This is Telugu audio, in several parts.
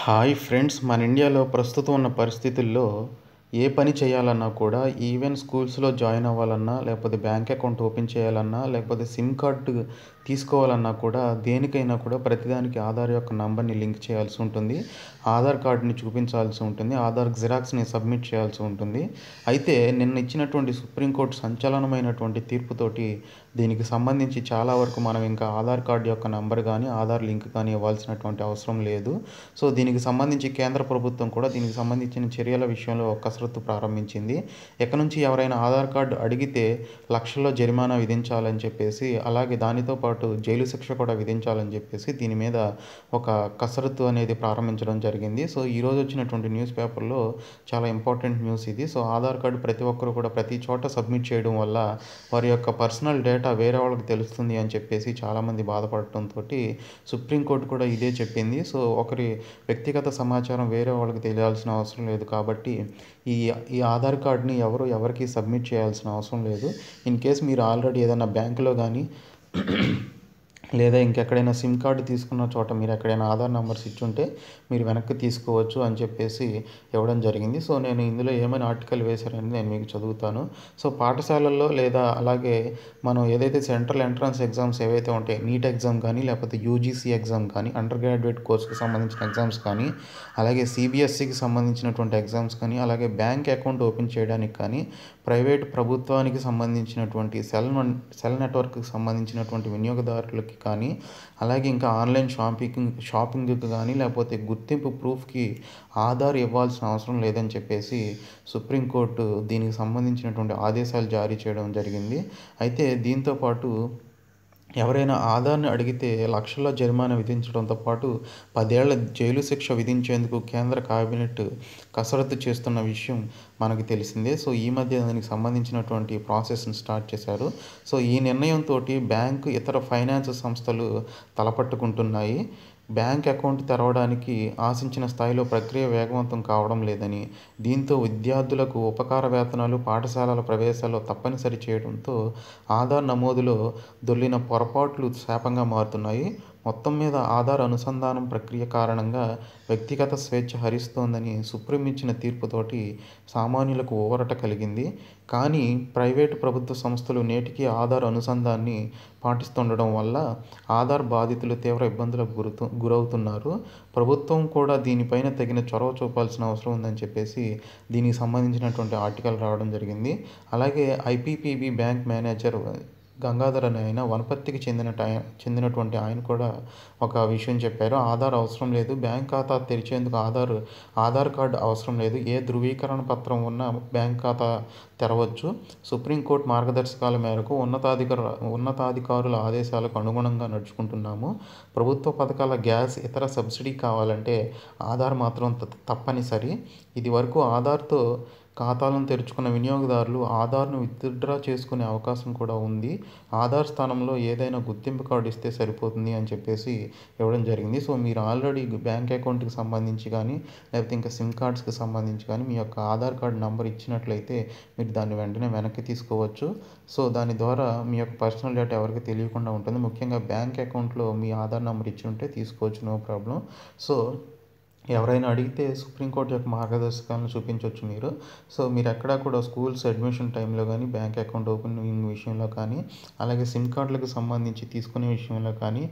హాయ్ ఫ్రెండ్స్ మన ఇండియాలో ప్రస్తుతం ఉన్న పరిస్థితుల్లో ఏ పని చేయాలన్నా కూడా ఈవెన్ స్కూల్స్లో జాయిన్ అవ్వాలన్నా లేకపోతే బ్యాంక్ అకౌంట్ ఓపెన్ చేయాలన్నా లేకపోతే సిమ్ కార్డు తీసుకోవాలన్నా కూడా దేనికైనా కూడా ప్రతిదానికి ఆధార్ యొక్క నంబర్ని లింక్ చేయాల్సి ఉంటుంది. ఆధార్ కార్డుని చూపించాల్సి ఉంటుంది. ఆధార్ జిరాక్స్ని సబ్మిట్ చేయాల్సి ఉంటుంది. అయితే నిన్న ఇచ్చినటువంటి సుప్రీంకోర్టు సంచలనమైనటువంటి తీర్పుతోటి దీనికి సంబంధించి చాలా వరకు మనం ఇంకా ఆధార్ కార్డు యొక్క నంబర్ కానీ ఆధార్ లింక్ కానీ ఇవ్వాల్సినటువంటి అవసరం లేదు. సో దీనికి సంబంధించి కేంద్ర ప్రభుత్వం కూడా దీనికి సంబంధించిన చర్యల విషయంలో ఒక కసరత్తు ప్రారంభించింది. ఎక్కడి నుంచి ఎవరైనా ఆధార్ కార్డు అడిగితే లక్షల్లో జరిమానా విధించాలని చెప్పేసి అలాగే దానితో పాటు జైలు శిక్ష కూడా విధించాలని చెప్పేసి దీని మీద ఒక కసరత్తు అనేది ప్రారంభించడం జరిగింది. సో ఈరోజు వచ్చినటువంటి న్యూస్ పేపర్లో చాలా ఇంపార్టెంట్ న్యూస్ ఇది. సో ఆధార్ కార్డు ప్రతి ఒక్కరు కూడా ప్రతి చోట సబ్మిట్ చేయడం వల్ల వారి యొక్క పర్సనల్ డేటా వేరే వాళ్ళకి తెలుస్తుంది అని చెప్పేసి చాలామంది బాధపడటంతో సుప్రీంకోర్టు కూడా ఇదే చెప్పింది. సో ఒకరి వ్యక్తిగత సమాచారం వేరే వాళ్ళకి తెలియాల్సిన అవసరం లేదు కాబట్టి ఈ ఈ ఈ ఆధార్ కార్డ్ని ఎవరు ఎవరికి సబ్మిట్ చేయాల్సిన అవసరం లేదు. ఇన్ కేస్ మీరు ఆల్రెడీ ఏదైనా బ్యాంకులో కానీ లేదా ఇంకెక్కడైనా సిమ్ కార్డు తీసుకున్న చోట మీరు ఎక్కడైనా ఆధార్ నెంబర్స్ ఇచ్చుంటే మీరు వెనక్కి తీసుకోవచ్చు అని చెప్పేసి ఇవ్వడం జరిగింది. సో నేను ఇందులో ఏమైనా ఆర్టికల్ వేశారని నేను మీకు చదువుతాను. సో పాఠశాలల్లో లేదా అలాగే మనం ఏదైతే సెంట్రల్ ఎంట్రన్స్ ఎగ్జామ్స్ ఏవైతే ఉంటాయి నీట్ ఎగ్జామ్ కానీ లేకపోతే యూజీసీ ఎగ్జామ్ కానీ అండర్ గ్రాడ్యుయేట్ కోర్సుకి సంబంధించిన ఎగ్జామ్స్ కానీ అలాగే సిబిఎస్సికి సంబంధించినటువంటి ఎగ్జామ్స్ కానీ అలాగే బ్యాంక్ అకౌంట్ ఓపెన్ చేయడానికి కానీ ప్రైవేట్ ప్రభుత్వానికి సంబంధించినటువంటి సెల్ సెల్ నెట్వర్క్కి సంబంధించినటువంటి వినియోగదారులకి కానీ అలాగే ఇంకా ఆన్లైన్ షాపింగ్ షాపింగ్కి కానీ లేకపోతే గుర్తింపు ప్రూఫ్కి ఆధార్ ఇవ్వాల్సిన అవసరం లేదని చెప్పేసి సుప్రీంకోర్టు దీనికి సంబంధించినటువంటి ఆదేశాలు జారీ చేయడం జరిగింది. అయితే దీంతో పాటు ఎవరైనా ఆధార్ని అడిగితే లక్షల జరిమానా విధించడంతో పాటు పదేళ్ళ జైలు శిక్ష విధించేందుకు కేంద్ర కేబినెట్ కసరత్తు చేస్తున్న విషయం మనకు తెలిసిందే. సో ఈ మధ్య దానికి సంబంధించినటువంటి ప్రాసెస్ని స్టార్ట్ చేశారు. సో ఈ నిర్ణయంతో బ్యాంకు ఇతర ఫైనాన్స్ సంస్థలు తలపట్టుకుంటున్నాయి. బ్యాంక్ అకౌంట్ తెరవడానికి ఆశించిన స్థాయిలో ప్రక్రియ వేగవంతం కావడం లేదని దీంతో విద్యార్థులకు ఉపకార వేతనాలు పాఠశాలల ప్రవేశాల్లో తప్పనిసరి చేయడంతో ఆధార్ నమోదులో దొల్లిన పొరపాట్లు శాపంగా మారుతున్నాయి. మొత్తం మీద ఆధార్ అనుసంధానం ప్రక్రియ కారణంగా వ్యక్తిగత స్వేచ్ఛ హరిస్తోందని సుప్రీం ఇచ్చిన తీర్పుతోటి సామాన్యులకు ఊరట కలిగింది. కానీ ప్రైవేటు ప్రభుత్వ సంస్థలు నేటికి ఆధార్ అనుసంధాన్ని పాటిస్తుండడం వల్ల ఆధార్ బాధితులు తీవ్ర ఇబ్బందులకు గురుతు గురవుతున్నారు. ప్రభుత్వం కూడా దీనిపైన తగిన చొరవ చూపాల్సిన అవసరం ఉందని చెప్పేసి దీనికి సంబంధించినటువంటి ఆర్టికల్ రావడం జరిగింది. అలాగే ఐపీపీబీ బ్యాంక్ మేనేజర్ గంగాధర్ అనే ఆయన వనపర్తికి చెందిన చెందినటువంటి ఆయన కూడా ఒక విషయం చెప్పారు. ఆధార్ అవసరం లేదు. బ్యాంక్ ఖాతా తెరిచేందుకు ఆధార్ ఆధార్ కార్డు అవసరం లేదు. ఏ ధృవీకరణ పత్రం ఉన్న బ్యాంక్ ఖాతా తెరవచ్చు. సుప్రీంకోర్టు మార్గదర్శకాల మేరకు ఉన్నతాధికార ఉన్నతాధికారుల ఆదేశాలకు అనుగుణంగా నడుచుకుంటున్నాము. ప్రభుత్వ పథకాల గ్యాస్ ఇతర సబ్సిడీ కావాలంటే ఆధార్ మాత్రం తప్పనిసరి. ఇది వరకు ఆధార్తో ఖాతాలను తెరుచుకున్న వినియోగదారులు ఆధార్ను విత్డ్రా చేసుకునే అవకాశం కూడా ఉంది. ఆధార్ స్థానంలో ఏదైనా గుర్తింపు కార్డు ఇస్తే సరిపోతుంది అని చెప్పేసి ఇవ్వడం జరిగింది. సో మీరు ఆల్రెడీ బ్యాంక్ అకౌంట్కి సంబంధించి కానీ లేకపోతే ఇంకా సిమ్ కార్డ్స్కి సంబంధించి కానీ మీ యొక్క ఆధార్ కార్డ్ నెంబర్ ఇచ్చినట్లయితే మీరు దాన్ని వెంటనే వెనక్కి తీసుకోవచ్చు. సో దాని ద్వారా మీ యొక్క పర్సనల్ డేటా ఎవరికి తెలియకుండా ఉంటుంది. ముఖ్యంగా బ్యాంక్ అకౌంట్లో మీ ఆధార్ నెంబర్ ఇచ్చి ఉంటే తీసుకోవచ్చు. No problem. సో ఎవరైనా అడిగితే సుప్రీంకోర్టు యొక్క మార్గదర్శకాలను చూపించవచ్చు మీరు. సో మీరు ఎక్కడా కూడా స్కూల్స్ అడ్మిషన్ టైంలో కానీ బ్యాంక్ అకౌంట్ ఓపెనింగ్ విషయంలో కానీ అలాగే సిమ్ కార్డులకు సంబంధించి తీసుకునే విషయంలో కానీ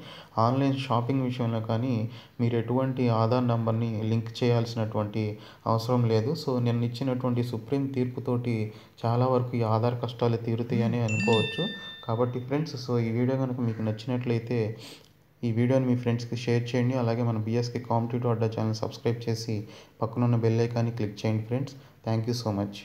ఆన్లైన్ షాపింగ్ విషయంలో కానీ మీరు ఎటువంటి ఆధార్ నెంబర్ని లింక్ చేయాల్సినటువంటి అవసరం లేదు. సో నిన్న ఇచ్చినటువంటి సుప్రీం తీర్పుతోటి చాలా వరకు ఈ ఆధార్ కష్టాలు తీరుతాయని అనుకోవచ్చు. కాబట్టి ఫ్రెండ్స్ సో ఈ వీడియో కనుక మీకు నచ్చినట్లయితే ఈ వీడియోని మీ ఫ్రెండ్స్కి షేర్ చేయండి. అలాగే మన BSK competitive Adda channel subscribe చేసి పక్కనున్న బెల్ ఐకాన్ని క్లిక్ చేయండి friends. Thank you so much.